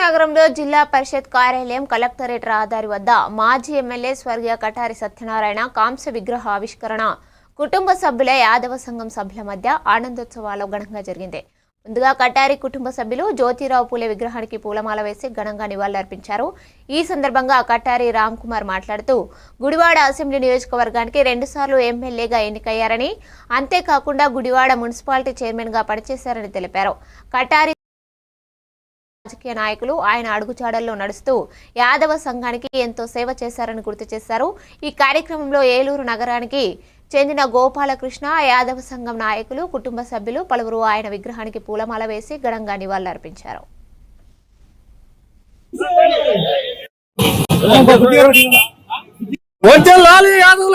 నగరంలో జిల్లా పరిషత్ కార్యాలయం కలెక్టరేట్ రహదారి వద్ద మాజీ ఎమ్మెల్యే స్వర్గీయ కటారి సత్యనారాయణ కాంస్య విగ్రహ ఆవిష్కరణ కుటుంబ సభ్యుల యాదవ సంఘం సభ్యుల మధ్య ఆనందోత్సవాలు ఘనంగా జరిగింది. ముందుగా కటారి కుటుంబ సభ్యులు జ్యోతిరావు పూలే విగ్రహానికి పూలమాల వేసి ఘనంగా నివాళులర్పించారు. ఈ సందర్భంగా కటారి రామ్ కుమార్ మాట్లాడుతూ గుడివాడ అసెంబ్లీ నియోజకవర్గానికి రెండుసార్లు ఎమ్మెల్యేగా ఎన్నికయ్యారని అంతేకాకుండా గుడివాడ మున్సిపాలిటీ చైర్మన్గా పనిచేశారని తెలిపారు. కటారి రాజకీయ నాయకులు ఆయన అడుగుచాడల్లో నడుస్తూ యాదవ సంఘానికి ఎంతో సేవ చేశారని గుర్తు చేశారు. ఈ కార్యక్రమంలో ఏలూరు నగరానికి చెందిన గోపాలకృష్ణ యాదవ సంఘం నాయకులు కుటుంబ సభ్యులు పలువురు ఆయన విగ్రహానికి పూలమాల వేసి ఘనంగా నివాళులర్పించారు.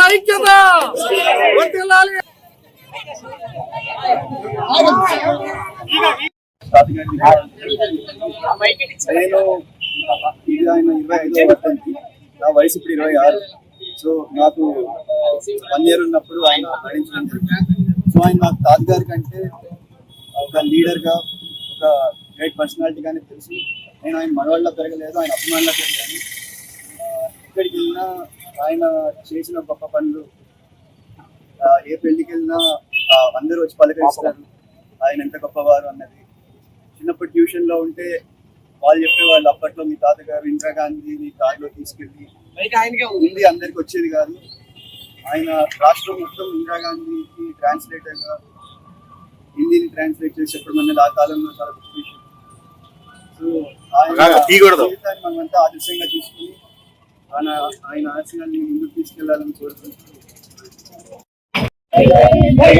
ఐక్యత! నేను ఇది ఆయన ఇరవై ఐదో వర్షానికి నా వయసు ఇప్పుడు ఇరవై ఆరు. సో నాకు వన్ ఇయర్ ఉన్నప్పుడు ఆయన మరణించడం జరిగింది. సో ఆయన నాకు తాతగారి కంటే ఒక లీడర్గా ఒక గ్రేట్ పర్సనాలిటీ గానే తెలుసు. నేను ఆయన మనవాళ్ళ పెరగలేదు ఆయన అభిమానుల పెరిగాను. ఎక్కడికి వెళ్ళినా ఆయన చేసిన గొప్ప పనులు ఏ పెళ్ళికి వెళ్ళినా అందరూ వచ్చి పలకరిస్తారు. ఆయన ఎంత గొప్పవారు అన్నది చిన్నప్పుడు ట్యూషన్లో ఉంటే వాళ్ళు చెప్పేవాళ్ళు అప్పట్లో మీ తాతగారు ఇందిరాగాంధీ మీ కార్లో తీసుకెళ్ళి హిందీ అందరికి వచ్చేది కాదు. ఆయన రాష్ట్రం మొత్తం ఇందిరాగాంధీకి ట్రాన్స్లేటర్గా హిందీని ట్రాన్స్లేట్ చేసి చెప్పడం అనేది ఆ కాలంలో చాలా గొప్ప విషయం సో ఆయన జీవితాన్ని మనమంతా ఆదర్శంగా తీసుకుని ఆయన ఆయన ఆశయాన్ని ముందుకు తీసుకెళ్ళాలని కోరుకుంటున్నాను.